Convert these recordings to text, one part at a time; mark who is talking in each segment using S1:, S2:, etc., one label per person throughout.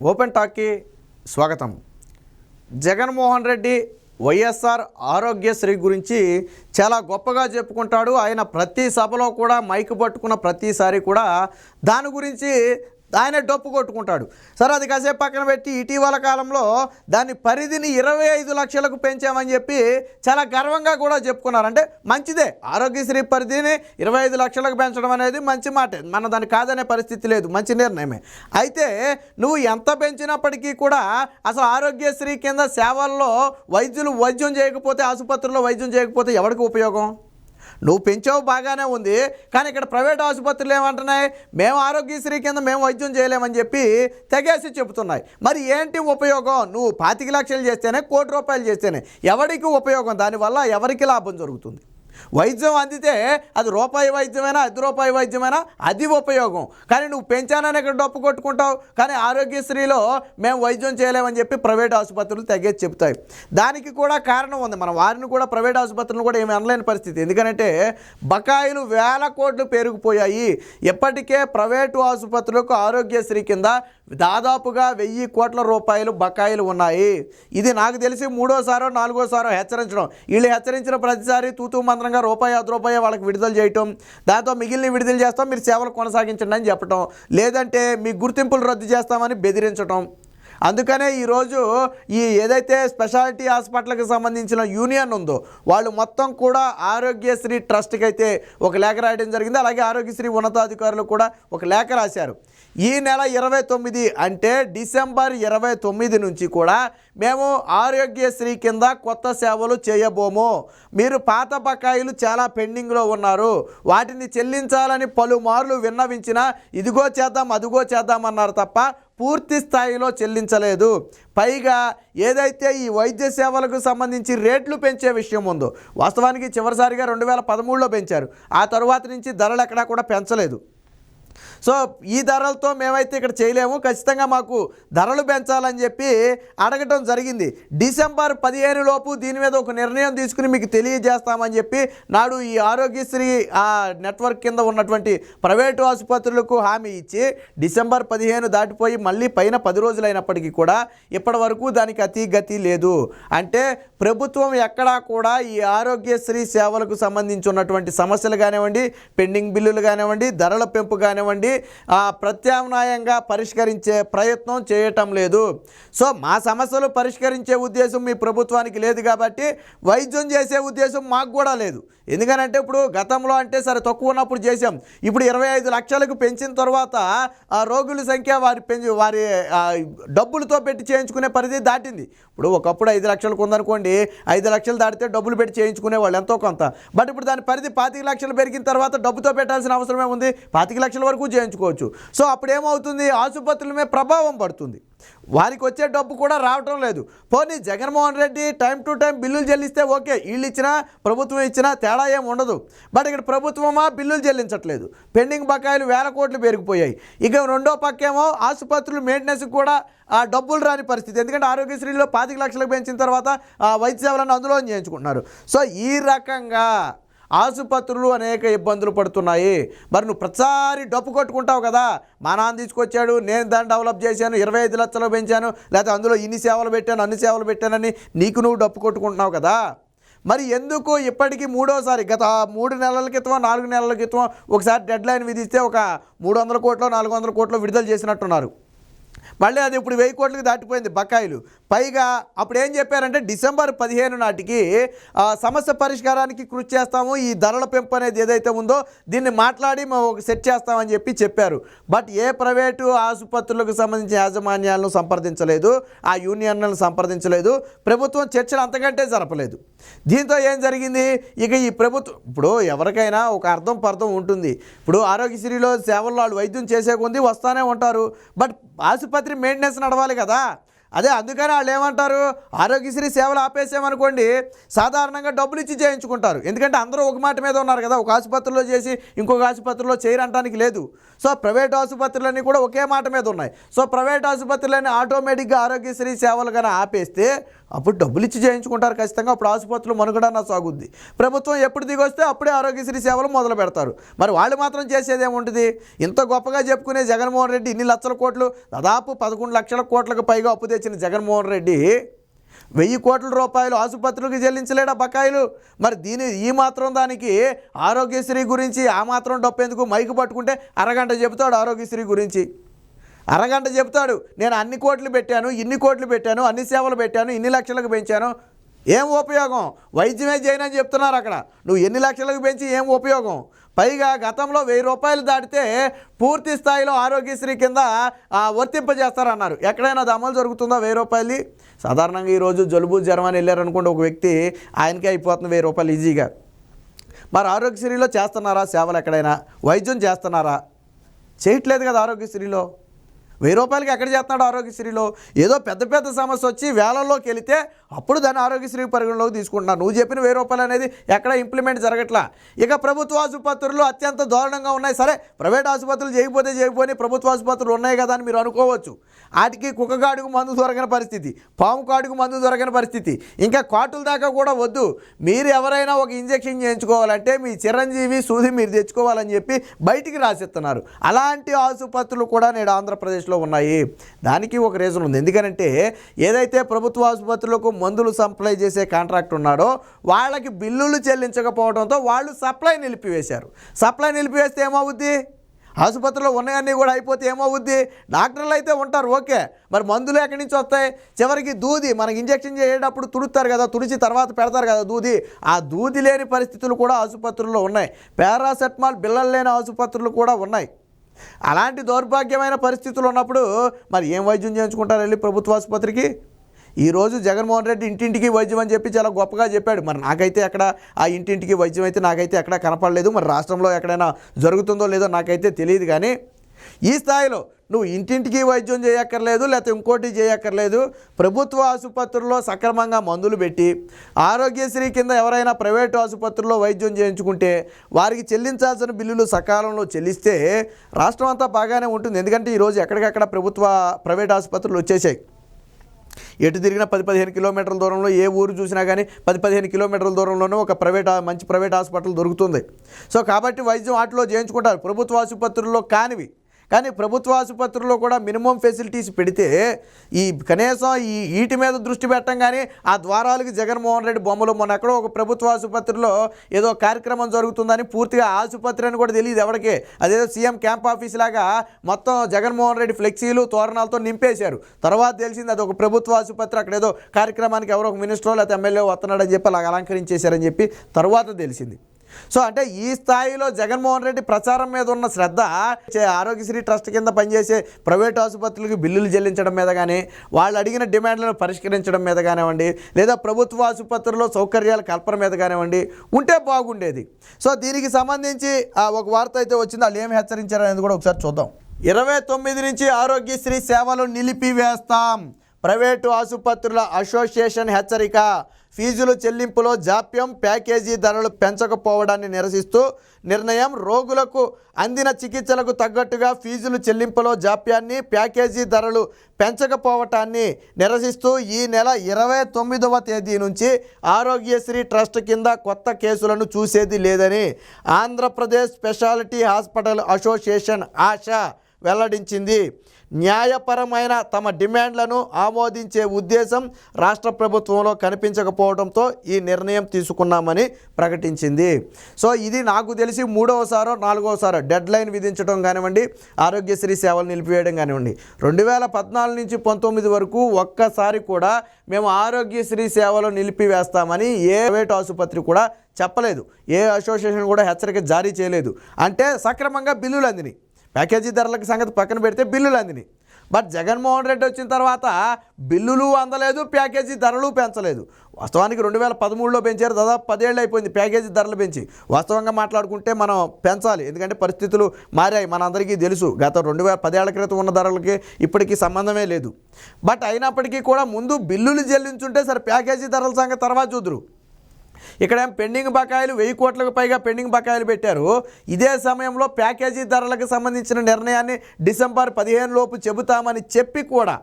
S1: Open టాక్కి స్వాగతం. జగన్మోహన్ రెడ్డి వైఎస్ఆర్ ఆరోగ్యశ్రీ గురించి చాలా గొప్పగా చెప్పుకుంటాడు. ఆయన ప్రతి సభలో కూడా మైక్ పట్టుకున్న ప్రతిసారి కూడా దాని గురించి ఆయన డొప్పు కొట్టుకుంటాడు. సరే అది కాసేపు పక్కన పెట్టి ఇటీవల కాలంలో దాని పరిధిని ఇరవై ఐదు లక్షలకు పెంచామని చెప్పి చాలా గర్వంగా కూడా చెప్పుకున్నారు. అంటే మంచిదే. ఆరోగ్యశ్రీ పరిధిని ఇరవై ఐదు లక్షలకు పెంచడం అనేది మంచి మాట. మన దాన్ని కాదనే పరిస్థితి లేదు. మంచి నిర్ణయమే. అయితే నువ్వు ఎంత పెంచినప్పటికీ కూడా అసలు ఆరోగ్యశ్రీ కింద సేవల్లో వైద్యులు వైద్యం చేయకపోతే ఆసుపత్రుల్లో వైద్యం చేయకపోతే ఎవరికి ఉపయోగం? నువ్వు పెంచావు బాగానే ఉంది కానీ ఇక్కడ ప్రైవేట్ ఆసుపత్రులు ఏమంటున్నాయి? మేము ఆరోగ్యశ్రీ కింద మేము వైద్యం చేయలేమని చెప్పి తెగేసి చెబుతున్నాయి. మరి ఏంటి ఉపయోగం? నువ్వు పాతిక లక్షలు చేస్తేనే కోటి రూపాయలు చేస్తేనే ఎవరికి ఉపయోగం? దానివల్ల ఎవరికి లాభం జరుగుతుంది? వైద్యం అందితే అది రూపాయి వైద్యమైనా ఐదు రూపాయి వైద్యమైనా? అది ఉపయోగం. కానీ నువ్వు పెంచానని ఇక్కడ డప్పు కొట్టుకుంటావు? కానీ ఆరోగ్యశ్రీలో మేము వైద్యం చేయలేమని చెప్పి ప్రైవేట్ ఆసుపత్రులు తగ్గేసి చెప్తాయి దానికి కూడా కారణం ఉంది. మన వారిని కూడా ప్రైవేట్ ఆసుపత్రులు కూడా ఏమి అనలేని పరిస్థితి. ఎందుకంటే బకాయిలు వేల కోట్లు పెరిగిపోయాయి ఎప్పటికే ప్రైవేటు ఆసుపత్రులకు ఆరోగ్యశ్రీ కింద దాదాపుగా వెయ్యి కోట్ల రూపాయలు బకాయిలు ఉన్నాయి. ఇది నాకు తెలిసి మూడోసారో నాలుగోసారో హెచ్చరించడం. వీళ్ళు హెచ్చరించిన ప్రతిసారి తూతూ మంత్రంగా రూపాయి అర్ధ రూపాయి వాళ్ళకి విడుదల చేయటం. దాంతో మిగిలిన విడుదల చేస్తాం మీరు సేవలు కొనసాగించండి అని చెప్పటం. లేదంటే మీ గుర్తింపులు రద్దు చేస్తామని బెదిరించటం. అందుకనే ఈరోజు ఈ ఏదైతే స్పెషాలిటీ హాస్పిటల్కి సంబంధించిన యూనియన్ ఉందో వాళ్ళు మొత్తం కూడా ఆరోగ్యశ్రీ ట్రస్ట్కి అయితే ఒక లేఖ రాయడం జరిగింది. అలాగే ఆరోగ్యశ్రీ ఉన్నతాధికారులు కూడా ఒక లేఖ రాశారు. ఈ నెల ఇరవై తొమ్మిది అంటే డిసెంబర్ ఇరవై తొమ్మిది నుంచి కూడా మేము ఆరోగ్యశ్రీ కింద కొత్త సేవలు చేయబోము. మీరు పాత బకాయిలు చాలా పెండింగ్లో ఉన్నారు. వాటిని చెల్లించాలని పలుమార్లు విన్నవించినా ఇదిగో చేద్దాం అదిగో చేద్దాం అన్నారు తప్ప పూర్తి స్థాయిలో చెల్లించలేదు. పైగా ఏదైతే ఈ వైద్య సేవలకు సంబంధించి రేట్లు పెంచే విషయం ఉందో వాస్తవానికి చివరిసారిగా రెండు వేల పదమూడులో పెంచారు. ఆ తరువాత నుంచి ధరలు ఎక్కడా కూడా పెంచలేదు. సో ఈ ధరలతో మేమైతే ఇక్కడ చేయలేము. ఖచ్చితంగా మాకు ధరలు పెంచాలని చెప్పి అడగటం జరిగింది. డిసెంబర్ పదిహేను లోపు దీని మీద ఒక నిర్ణయం తీసుకుని మీకు తెలియజేస్తామని చెప్పి నాడు ఈ ఆరోగ్యశ్రీ ఆ నెట్వర్క్ కింద ఉన్నటువంటి ప్రైవేటు ఆసుపత్రులకు హామీ ఇచ్చి డిసెంబర్ పదిహేను దాటిపోయి మళ్ళీ పైన పది రోజులైనప్పటికీ కూడా ఇప్పటి వరకు దానికి అతి గతి లేదు. అంటే ప్రభుత్వం ఎక్కడా కూడా ఈ ఆరోగ్యశ్రీ సేవలకు సంబంధించి ఉన్నటువంటి సమస్యలు కానివ్వండి పెండింగ్ బిల్లులు కానివ్వండి ధరల పెంపు కానివ్వండి ఆ, ప్రత్యామ్నాయంగా పరిష్కరించే ప్రయత్నం చేయటం లేదు. సో మా సమస్యలు పరిష్కరించే ఉద్దేశం మీ ప్రభుత్వానికి లేదు కాబట్టి వైద్యం చేసే ఉద్దేశం మాకు కూడా లేదు. ఎందుకనంటే ఇప్పుడు గతంలో అంటే సరే తక్కువ ఉన్నప్పుడు చేసాం ఇప్పుడు ఇరవై ఐదు లక్షలకు పెంచిన తర్వాత ఆ రోగుల సంఖ్య వారి పెంచి వారి డబ్బులతో పెట్టి చేయించుకునే పరిధి దాటింది. ఇప్పుడు ఒకప్పుడు ఐదు లక్షలకు ఉందనుకోండి ఐదు లక్షలు దాటితే డబ్బులు పెట్టి చేయించుకునే వాళ్ళు ఎంతో కొంత. బట్ ఇప్పుడు దాని పరిధి పాతిక లక్షలు పెరిగిన తర్వాత డబ్బుతో పెట్టాల్సిన అవసరమే ఉంది. పాతిక లక్షల వరకు చేయించుకోవచ్చు. సో అప్పుడు ఏమవుతుంది ఆసుపత్రుల మీద ప్రభావం పడుతుంది. వారికి వచ్చే డబ్బు కూడా రావటం లేదు. పోనీ Jaganmohan Reddy time to time బిల్లులు చెల్లిస్తే ఓకే వీళ్ళు ఇచ్చినా ప్రభుత్వం ఇచ్చినా తేడా ఏం ఉండదు. బట్ ఇక్కడ ప్రభుత్వమా? బిల్లులు చెల్లించట్లేదు. పెండింగ్ బకాయిలు వేల కోట్లు పెరిగిపోయాయి. ఇక రెండో పక్కేమో ఆసుపత్రులు మెయింటెనెన్స్కి కూడా ఆ డబ్బులు రాని పరిస్థితి. ఎందుకంటే ఆరోగ్యశ్రీలో పాతిక లక్షలకు పెంచిన తర్వాత ఆ వైద్య సేవలను అందులో చేయించుకుంటున్నారు. సో ఈ రకంగా ఆసుపత్రులు అనేక ఇబ్బందులు పడుతున్నాయి. మరి నువ్వు ప్రతిసారి డప్పు కొట్టుకుంటావు కదా. మా నాన్న తీసుకొచ్చాడు నేను దాన్ని డెవలప్ చేశాను ఇరవై ఐదు లక్షలు పెంచాను లేకపోతే అందులో ఇన్ని సేవలు పెట్టాను అన్ని సేవలు పెట్టానని నీకు నువ్వు డప్పు కొట్టుకుంటున్నావు కదా. మరి ఎందుకు ఇప్పటికీ మూడోసారి గత మూడు నెలల క్రితం నాలుగు నెలల క్రితం ఒకసారి డెడ్ లైన్ విధిస్తే ఒక మూడు వందల కోట్లు నాలుగు వందల కోట్లు విడుదల చేసినట్టున్నారు. మళ్ళీ అది ఇప్పుడు వెయ్యి కోట్లకు దాటిపోయింది బకాయిలు. పైగా అప్పుడు ఏం చెప్పారంటే డిసెంబర్ పదిహేను నాటికి సమస్య పరిష్కారానికి కృషి చేస్తాము ఈ ధరల పెంపు అనేది ఏదైతే ఉందో దీన్ని మాట్లాడి మేము ఒక సెట్ చేస్తామని చెప్పి చెప్పారు. బట్ ఏ ప్రైవేటు ఆసుపత్రులకు సంబంధించిన యాజమాన్యాలను సంప్రదించలేదు ఆ యూనియన్లను సంప్రదించలేదు ప్రభుత్వం చర్చలు అంతకంటే జరపలేదు. దీంతో ఏం జరిగింది? ఇక ఈ ప్రభుత్వం ఇప్పుడు ఎవరికైనా ఒక అర్థం పర్థం ఉంటుంది. ఇప్పుడు ఆరోగ్యశ్రీలో సేవల్లో వాళ్ళు వైద్యం చేసే కొంది వస్తూనే ఉంటారు. బట్ ఆసుపత్రి మెయింటెనెన్స్ నడవాలి కదా. అదే అందుకని వాళ్ళు ఏమంటారు? ఆరోగ్యశ్రీ సేవలు ఆపేసామనుకోండి సాధారణంగా డబ్బులు ఇచ్చి చేయించుకుంటారు. ఎందుకంటే అందరూ ఒక మాట మీద ఉన్నారు కదా ఒక ఆసుపత్రిలో చేసి ఇంకొక ఆసుపత్రిలో చేయరంటానికి లేదు. సో ప్రైవేట్ ఆసుపత్రులన్నీ కూడా ఒకే మాట మీద ఉన్నాయి. సో ప్రైవేట్ ఆసుపత్రులన్నీ ఆటోమేటిక్గా ఆరోగ్యశ్రీ సేవలు కానీ ఆపేస్తే అప్పుడు డబ్బులు ఇచ్చి చేయించుకుంటారు ఖచ్చితంగా. అప్పుడు ఆసుపత్రులు మనుగడన్నా సాగుద్ది. ప్రభుత్వం ఎప్పుడు దిగొస్తే అప్పుడే ఆరోగ్యశ్రీ సేవలు మొదలు పెడతారు. మరి వాళ్ళు మాత్రం చేసేది ఏముంటుంది? ఇంత గొప్పగా చెప్పుకునే జగన్మోహన్ రెడ్డి ఇన్ని లక్షల కోట్లు దాదాపు పదకొండు లక్షల కోట్లకు పైగా అప్పు తెచ్చిన జగన్మోహన్ రెడ్డి వెయ్యి కోట్ల రూపాయలు ఆసుపత్రులకు చెల్లించలేడా బకాయిలు? మరి దీని ఈ మాత్రం దానికి ఆరోగ్యశ్రీ గురించి ఆ మాత్రం డబ్బు ఎందుకు మైకు పట్టుకుంటే అరగంట చెబుతాడు ఆరోగ్యశ్రీ గురించి. అరగంట చెప్తాడు నేను అన్ని కోట్లు పెట్టాను ఇన్ని కోట్లు పెట్టాను అన్ని సేవలు పెట్టాను ఇన్ని లక్షలకు పెంచాను. ఏం ఉపయోగం? వైద్యమే చేయనని చెప్తున్నారు అక్కడ. నువ్వు ఎన్ని లక్షలకు పెంచి ఏం ఉపయోగం? పైగా గతంలో వెయ్యి రూపాయలు దాటితే పూర్తి స్థాయిలో ఆరోగ్యశ్రీ కింద వర్తింపజేస్తారన్నారు. ఎక్కడైనా అది అమలు జరుగుతుందా వెయ్యి రూపాయలు సాధారణంగా ఈరోజు జలుబు జ్వరం అని వెళ్ళారనుకోండి ఒక వ్యక్తి ఆయనకే అయిపోతుంది వెయ్యి రూపాయలు ఈజీగా. మరి ఆరోగ్యశ్రీలో చేస్తున్నారా? సేవలు ఎక్కడైనా? వైద్యం చేస్తున్నారా? చేయట్లేదు కదా ఆరోగ్యశ్రీలో? వెయ్యి రూపాయలకి ఎక్కడ చేస్తున్నాడు ఆరోగ్యశ్రీలో? ఏదో పెద్ద పెద్ద సమస్య వచ్చి వేలల్లోకి వెళితే అప్పుడు దాన్ని ఆరోగ్యశ్రీ పరిగణలోకి తీసుకుంటున్నాను నువ్వు చెప్పిన వెయ్యి రూపాయలు అనేది ఎక్కడ ఇంప్లిమెంట్ జరగట్లా? ఇక ప్రభుత్వ ఆసుపత్రులు అత్యంత దారుణంగా ఉన్నాయి. సరే ప్రైవేట్ ఆసుపత్రులు చేయకపోతే చేయకపోయి ప్రభుత్వ ఆసుపత్రులు ఉన్నాయి కదా అని మీరు అనుకోవచ్చు. వాటికి కుక్కగాడుకు మందు దొరకని పరిస్థితి పాము కాడుకు మందు దొరకని పరిస్థితి. ఇంకా కాటుల దాకా కూడా వద్దు. మీరు ఎవరైనా ఒక ఇంజెక్షన్ చేయించుకోవాలంటే మీ చిరంజీవి సూది మీరు తెచ్చుకోవాలని చెప్పి బయటికి రాసిస్తున్నారు. అలాంటి ఆసుపత్రులు కూడా నేడు ఆంధ్రప్రదేశ్లో ఉన్నాయి. దానికి ఒక రీజన్ ఉంది. ఎందుకనంటే ఏదైతే ప్రభుత్వ ఆసుపత్రులకు మందులు సప్లై చేసే కాంట్రాక్ట్ ఉన్నాడో వాళ్ళకి బిల్లులు చెల్లించకపోవడంతో వాళ్ళు సప్లై నిలిపివేశారు. సప్లై నిలిపివేస్తే ఏమవుద్ది? ఆసుపత్రిలో ఉన్నాయన్నీ కూడా అయిపోతే ఏమవుద్ది? డాక్టర్లు అయితే ఉంటారు ఓకే. మరి మందులు ఎక్కడి నుంచి వస్తాయి? చివరికి దూది మనకి ఇంజెక్షన్ చేసేటప్పుడు తుడుస్తారు కదా తుడిచి తర్వాత పెడతారు కదా దూది. ఆ దూది లేని పరిస్థితులు కూడా ఆసుపత్రుల్లో ఉన్నాయి. పారాసెటమాల్ బిల్లలు లేని ఆసుపత్రులు కూడా ఉన్నాయి. అలాంటి దౌర్భాగ్యమైన పరిస్థితులు ఉన్నప్పుడు మరి ఏం వైద్యం చేయించుకుంటారు వెళ్ళి ప్రభుత్వ ఆసుపత్రికి? ఈరోజు జగన్మోహన్ రెడ్డి ఇంటింటికి వైద్యం అని చెప్పి చాలా గొప్పగా చెప్పాడు. మరి నాకైతే ఎక్కడ ఆ ఇంటింటికి వైద్యం అయితే నాకైతే ఎక్కడ కనపడలేదు. మరి రాష్ట్రంలో ఎక్కడైనా జరుగుతుందో లేదో నాకైతే తెలియదు కానీ ఈ స్థాయిలో నువ్వు ఇంటింటికి వైద్యం చేయక్కర్లేదు లేకపోతే ఇంకోటి చేయక్కర్లేదు. ప్రభుత్వ ఆసుపత్రుల్లో సక్రమంగా మందులు పెట్టి ఆరోగ్యశ్రీ కింద ఎవరైనా ప్రైవేటు ఆసుపత్రుల్లో వైద్యం చేయించుకుంటే వారికి చెల్లించాల్సిన బిల్లులు సకాలంలో చెల్లిస్తే రాష్ట్రం అంతా బాగానే ఉంటుంది. ఎందుకంటే ఈరోజు ఎక్కడికక్కడ ప్రభుత్వ ప్రైవేట్ ఆసుపత్రులు వచ్చేసాయి. ఎటు తిరిగినా పది పదిహేను కిలోమీటర్ల దూరంలో ఏ ఊరు చూసినా కానీ పది పదిహేను కిలోమీటర్ల దూరంలోనూ ఒక ప్రైవేట్ మంచి ప్రైవేట్ హాస్పిటల్ దొరుకుతుంది. సో కాబట్టి వైద్యం వాటిలో చేయించుకుంటారు. ప్రభుత్వ ఆసుపత్రుల్లో కానివి. కానీ ప్రభుత్వ ఆసుపత్రుల్లో కూడా మినిమం ఫెసిలిటీస్ పెడితే ఈ కనీసం ఈ వీటి మీద దృష్టి పెట్టం కానీ ఆ ద్వారాలకి జగన్మోహన్ రెడ్డి బొమ్మలు మొన్న ఎక్కడో ఒక ప్రభుత్వ ఆసుపత్రిలో ఏదో కార్యక్రమం జరుగుతుందని పూర్తిగా ఆసుపత్రి అని కూడా తెలియదు ఎవరికి. అదేదో సీఎం క్యాంప్ ఆఫీస్ లాగా మొత్తం జగన్మోహన్ రెడ్డి ఫ్లెక్సీలు తోరణాలతో నింపేశారు. తర్వాత తెలిసింది అది ఒక ప్రభుత్వ ఆసుపత్రి అక్కడ ఏదో కార్యక్రమానికి ఎవరో ఒక మినిస్టరో లేకపోతే ఎమ్మెల్యే వస్తున్నాడని చెప్పి అలా అలంకరించేశారని చెప్పి తర్వాత తెలిసింది. సో అంటే ఈ స్థాయిలో జగన్మోహన్ రెడ్డి ప్రచారం మీద ఉన్న శ్రద్ధ చే- ఆరోగ్యశ్రీ ట్రస్ట్ కింద పనిచేసే ప్రైవేట్ ఆసుపత్రులకు బిల్లులు చెల్లించడం మీద కానీ వాళ్ళు అడిగిన డిమాండ్లను పరిష్కరించడం మీద కానివ్వండి లేదా ప్రభుత్వ ఆసుపత్రుల్లో సౌకర్యాల కల్పన మీద కానివ్వండి ఉంటే బాగుండేది. సో దీనికి సంబంధించి ఆ, ఒక వార్త అయితే వచ్చింది వాళ్ళు ఏమి హెచ్చరించారు అనేది కూడా ఒకసారి చూద్దాం. ఇరవై తొమ్మిది నుంచి ఆరోగ్యశ్రీ సేవలు నిలిపివేస్తాం. ప్రైవేటు ఆసుపత్రుల అసోసియేషన్ హెచ్చరిక. ఫీజులు చెల్లింపులో జాప్యం ప్యాకేజీ ధరలు పెంచకపోవడాన్ని నిరసిస్తూ నిర్ణయం రోగులకు అందిన చికిత్సలకు తగ్గట్టుగా ఫీజులు చెల్లింపులో జాప్యాన్ని ప్యాకేజీ ధరలు పెంచకపోవటాన్ని నిరసిస్తూ ఈ నెల ఇరవై తొమ్మిదవ తేదీ నుంచి ఆరోగ్యశ్రీ ట్రస్ట్ కింద కొత్త కేసులను చూసేది లేదని Andhra Pradesh specialty hospital association Aasha వెల్లడించింది. న్యాయపరమైన తమ డిమాండ్లను ఆమోదించే ఉద్దేశం రాష్ట్ర ప్రభుత్వంలో కనిపించకపోవడంతో ఈ నిర్ణయం తీసుకున్నామని ప్రకటించింది. సో ఇది నాకు తెలిసి మూడవసారో నాలుగవసారో డెడ్ లైన్ విధించడం కానివ్వండి ఆరోగ్యశ్రీ సేవలు నిలిపివేయడం కానివ్వండి. రెండు వేల పద్నాలుగు నుంచి పంతొమ్మిది వరకు ఒక్కసారి కూడా మేము ఆరోగ్యశ్రీ సేవలు నిలిపివేస్తామని ఏ ప్రైవేట్ ఆసుపత్రి కూడా చెప్పలేదు. ఏ అసోసియేషన్ కూడా హెచ్చరిక జారీ చేయలేదు. అంటే సక్రమంగా బిల్లులు అందినాయి. ప్యాకేజీ ధరలకు సంగతి పక్కన పెడితే బిల్లులు అందినాయి బట్ జగన్మోహన్ రెడ్డి వచ్చిన తర్వాత బిల్లులు అందలేదు ప్యాకేజీ ధరలు పెంచలేదు. వాస్తవానికి రెండు వేల పదమూడులో పెంచారు దాదాపు పదేళ్ళు అయిపోయింది ప్యాకేజీ ధరలు పెంచి. వాస్తవంగా మాట్లాడుకుంటే మనం పెంచాలి ఎందుకంటే పరిస్థితులు మారాయి మనందరికీ తెలుసు. గత రెండు వేల పదేళ్ళ క్రితం ఉన్న ధరలకి ఇప్పటికీ సంబంధమే లేదు. బట్ అయినప్పటికీ కూడా ముందు బిల్లులు చెల్లించుంటే సరే ప్యాకేజీ ధరల సంగతి తర్వాత చూద్దరు. ఇక్కడ పెండింగ్ బకాయిలు వెయ్యి కోట్లకు పైగా పెండింగ్ బకాయిలు పెట్టారు. ఇదే సమయంలో ప్యాకేజీ ధరలకు సంబంధించిన నిర్ణయాన్ని డిసెంబర్ పదిహేను లోపు చెబుతామని చెప్పి కూడా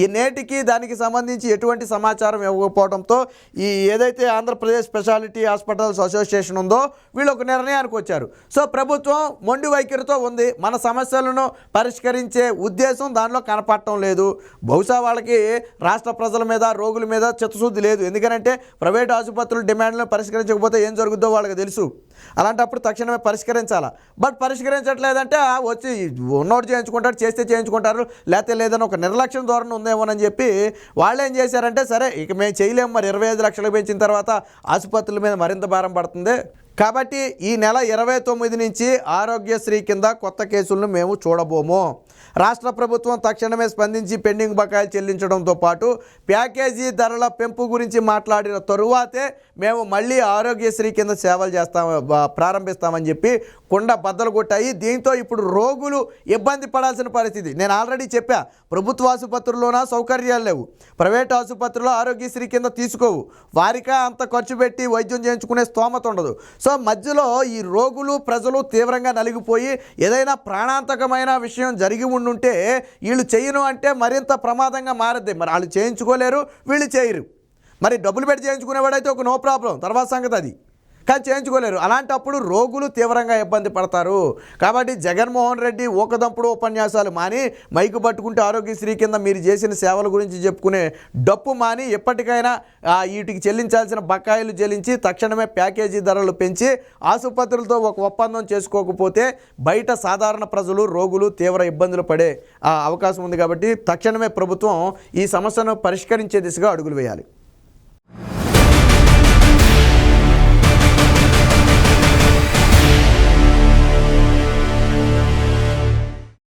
S1: ఈ నేటికి దానికి సంబంధించి ఎటువంటి సమాచారం ఇవ్వకపోవడంతో ఈ ఏదైతే ఆంధ్రప్రదేశ్ స్పెషాలిటీ హాస్పిటల్స్ అసోసియేషన్ ఉందో వీళ్ళు ఒక నిర్ణయానికి వచ్చారు. సో ప్రభుత్వం మొండి వైఖరితో ఉంది. మన సమస్యలను పరిష్కరించే ఉద్దేశం దానిలో కనపడటం లేదు. బహుశా వాళ్ళకి రాష్ట్ర ప్రజల మీద రోగుల మీద చిత్తశుద్ధి లేదు. ఎందుకంటే ప్రైవేట్ ఆసుపత్రుల డిమాండ్లను పరిష్కరించకపోతే ఏం జరుగుద్దో వాళ్ళకి తెలుసు. అలాంటప్పుడు తక్షణమే పరిష్కరించాలా? బట్ పరిష్కరించట్లేదంటే వచ్చి ఉన్నోడు చేయించుకుంటారు చేస్తే చేయించుకుంటారు లేకపోతే లేదని ఒక నిర్లక్ష్యం ధోరణి ఉందేమోనని చెప్పి వాళ్ళు ఏం చేశారంటే సరే ఇక మేము చేయలేము మరి ఇరవై ఐదు లక్షలు పెంచిన తర్వాత ఆసుపత్రుల మీద మరింత భారం పడుతుంది. కాబట్టి ఈ నెల ఇరవై తొమ్మిది నుంచి ఆరోగ్యశ్రీ కింద కొత్త కేసులను మేము చూడబోము. రాష్ట్ర ప్రభుత్వం తక్షణమే స్పందించి పెండింగ్ బకాయిలు చెల్లించడంతో పాటు ప్యాకేజీ ధరల పెంపు గురించి మాట్లాడిన తరువాతే మేము మళ్ళీ ఆరోగ్యశ్రీ కింద సేవలు చేస్తాం ప్రారంభిస్తామని చెప్పి కుండ బద్దలు కొట్టాయి. దీంతో ఇప్పుడు రోగులు ఇబ్బంది పడాల్సిన పరిస్థితి. నేను ఆల్రెడీ చెప్పా ప్రభుత్వ ఆసుపత్రుల్లోనా సౌకర్యాలు లేవు. ప్రైవేట్ ఆసుపత్రిలో ఆరోగ్యశ్రీ కింద తీసుకోవు. వారికా అంత ఖర్చు పెట్టి వైద్యం చేయించుకునే స్తోమత ఉండదు. సో మధ్యలో ఈ రోగులు ప్రజలు తీవ్రంగా నలిగిపోయి ఏదైనా ప్రాణాంతకమైన విషయం జరిగి ఉండుంటే వీళ్ళు చేయను అంటే మరింత ప్రమాదంగా మారద్ది. మరి వాళ్ళు చేయించుకోలేరు వీళ్ళు చేయరు. మరి డబ్బులు పెట్టి చేయించుకునేవాడైతే ఒక నో ప్రాబ్లం. తర్వాత సంగతి అది. కానీ చేయించుకోలేరు. అలాంటప్పుడు రోగులు తీవ్రంగా ఇబ్బంది పడతారు. కాబట్టి జగన్మోహన్ రెడ్డి ఊకదంపుడు ఉపన్యాసాలు మాని మైకు పట్టుకుంటే ఆరోగ్యశ్రీ కింద మీరు చేసిన సేవల గురించి చెప్పుకునే డప్పు మాని ఎప్పటికైనా వీటికి చెల్లించాల్సిన బకాయిలు చెల్లించి తక్షణమే ప్యాకేజీ ధరలు పెంచి ఆసుపత్రులతో ఒక ఒప్పందం చేసుకోకపోతే బయట సాధారణ ప్రజలు రోగులు తీవ్ర ఇబ్బందులు పడే అవకాశం ఉంది కాబట్టి తక్షణమే ప్రభుత్వం ఈ సమస్యను పరిష్కరించే దిశగా అడుగులు వేయాలి.